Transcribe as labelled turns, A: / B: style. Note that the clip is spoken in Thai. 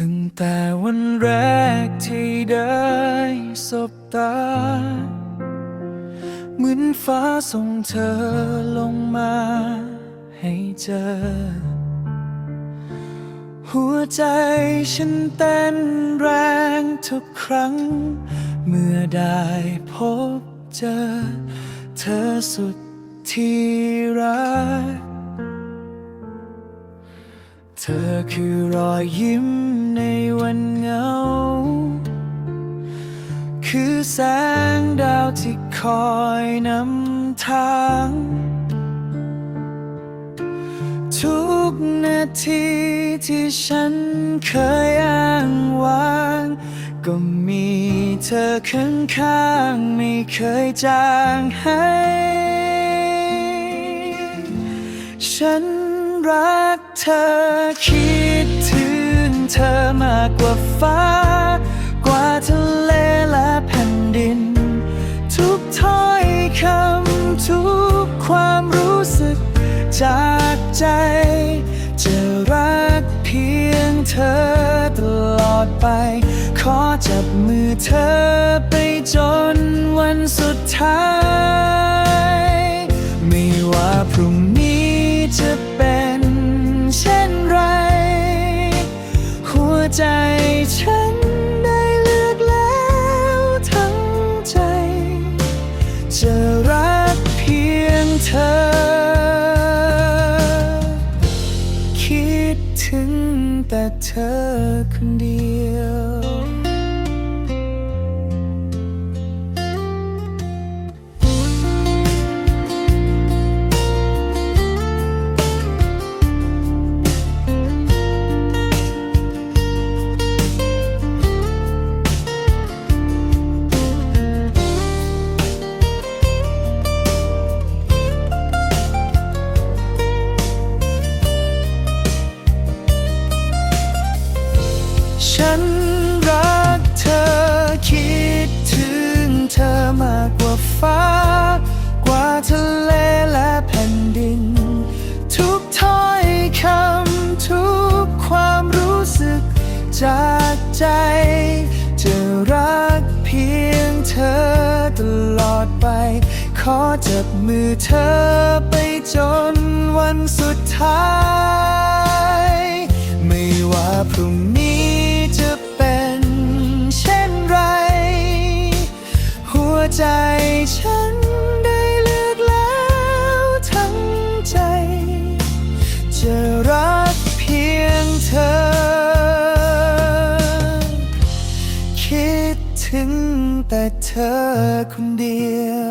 A: ตั้งแต่วันแรกที่ได้สบตา เหมือนฟ้าส่งเธอลงมาให้เจอ หัวใจฉันเต้นแรงทุกครั้ง เมื่อได้พบเจอ เธอสุดที่รัก เธอคือรอยยิ้มในวันเหงา คือแสงดาวที่คอยนำทาง ทุกนาทีที่ฉันเคยอ้างว้าง ก็มีเธอข้างๆไม่เคยจางให้ฉัน รักเธอคิดถึงเธอมากกว่าฟ้า กว่าทะเลและแผ่นดิน ทุกถ้อยคำทุกความรู้สึกจากใจ จะรักเพียงเธอตลอดไป ขอจับมือเธอไปจนวัน ใจฉันได้เลือกแล้วทั้งใจ จะรักเพียงเธอ คิดถึงแต่เธอคนเดียว ฉันรักเธอคิดถึงเธอมากกว่าฟ้า กว่าทะเลและแผ่นดิน ทุกถ้อยคำทุกความรู้สึกจากใจ จะรักเพียงเธอตลอดไป ขอจับมือเธอไปจนวันสุดท้าย ไม่ว่าพรุ่ง ใจฉันได้เลือกแล้วทั้งใจ จะรักเพียงเธอ คิดถึงแต่เธอคนเดียว